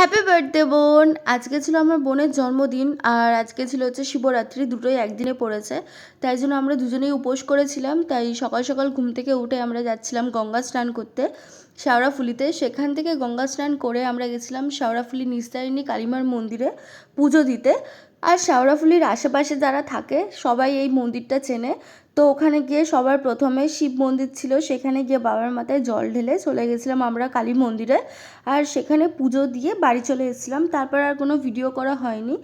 Happy birthday বোন। আজকে ছিল আমার বোনের জন্মদিন আর আজকে ছিল হচ্ছে শিবরাত্রি, দুটোই একদিনে পড়েছে। তাই জন্য আমরা দুজনেই উপোস করেছিলাম। তাই সকাল সকাল ঘুম থেকে উঠে আমরা যাচ্ছিলাম গঙ্গা স্নান করতে শেওড়াফুলিতে সেখান থেকে গঙ্গা স্নান করে আমরা গেছিলাম শেওড়াফুলি নিস্তারিণী কালীমার মন্দিরে পুজো দিতে। আর শেওড়াফুলির আশেপাশে যারা থাকে, সবাই এই মন্দিরটা চেনে। তো ওখানে গিয়ে সবার প্রথমে শিব মন্দির ছিল, সেখানে গিয়ে বাবার মাথায় জল ঢেলে চলে গেছিলাম আমরা কালী মন্দিরে। আর সেখানে পুজো দিয়ে বাড়ি চলে এসেছিলাম, তারপর আর কোনো ভিডিও করা হয়নি।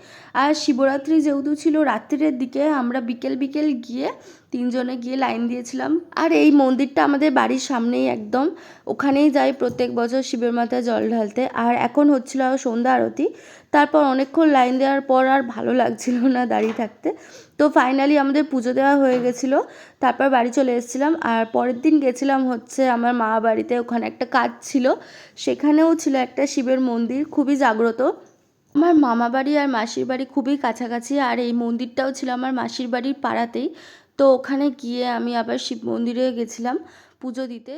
আর শিবরাত্রি যেহেতু ছিল, রাত্রির দিকে আমরা বিকেল বিকেল গিয়ে তিনজনে গিয়ে লাইন দিয়েছিলাম। আর এই মন্দিরটা আমাদের বাড়ির সামনেই একদম, ওখানেই যাই প্রত্যেক বছর শিবের মাথায় জল ঢালতে। আর এখন হচ্ছিল সন্ধ্যা আরতি, তারপর অনেকক্ষণ লাইন দেওয়ার পর আর ভালো লাগছিল না দাঁড়িয়ে থাকতে। তো ফাইনালি আমাদের পুজো দেওয়া হয়ে গেছিল, তারপর বাড়ি চলে এসেছিলাম। আর পরের দিন গেছিলাম হচ্ছে আমার মা বাড়িতে, ওখানে একটা কাজ ছিল। সেখানেও ছিল একটা শিবের মন্দির, খুবই জাগ্রত। আমার মামা বাড়ি আর মাসির বাড়ি খুবই কাছাকাছি, আর এই মন্দিরটাও ছিল আমার মাসির বাড়ির পাড়াতেই। তো ওখানে গিয়ে আমি আবার শিব মন্দিরে গেছিলাম পুজো দিতে।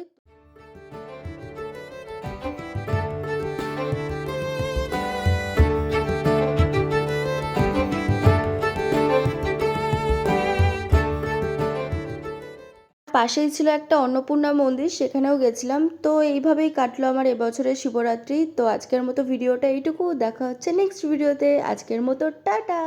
পাশেই ছিল একটা অন্নপূর্ণা মন্দির, সেখানেও গেছিলাম। তো এইভাবেই কাটলো আমার এবছরের শিবরাত্রি। তো আজকের মতো ভিডিওটা এইটুকু। দেখা হচ্ছে নেক্সট ভিডিওতে আজকের মতো টাটা!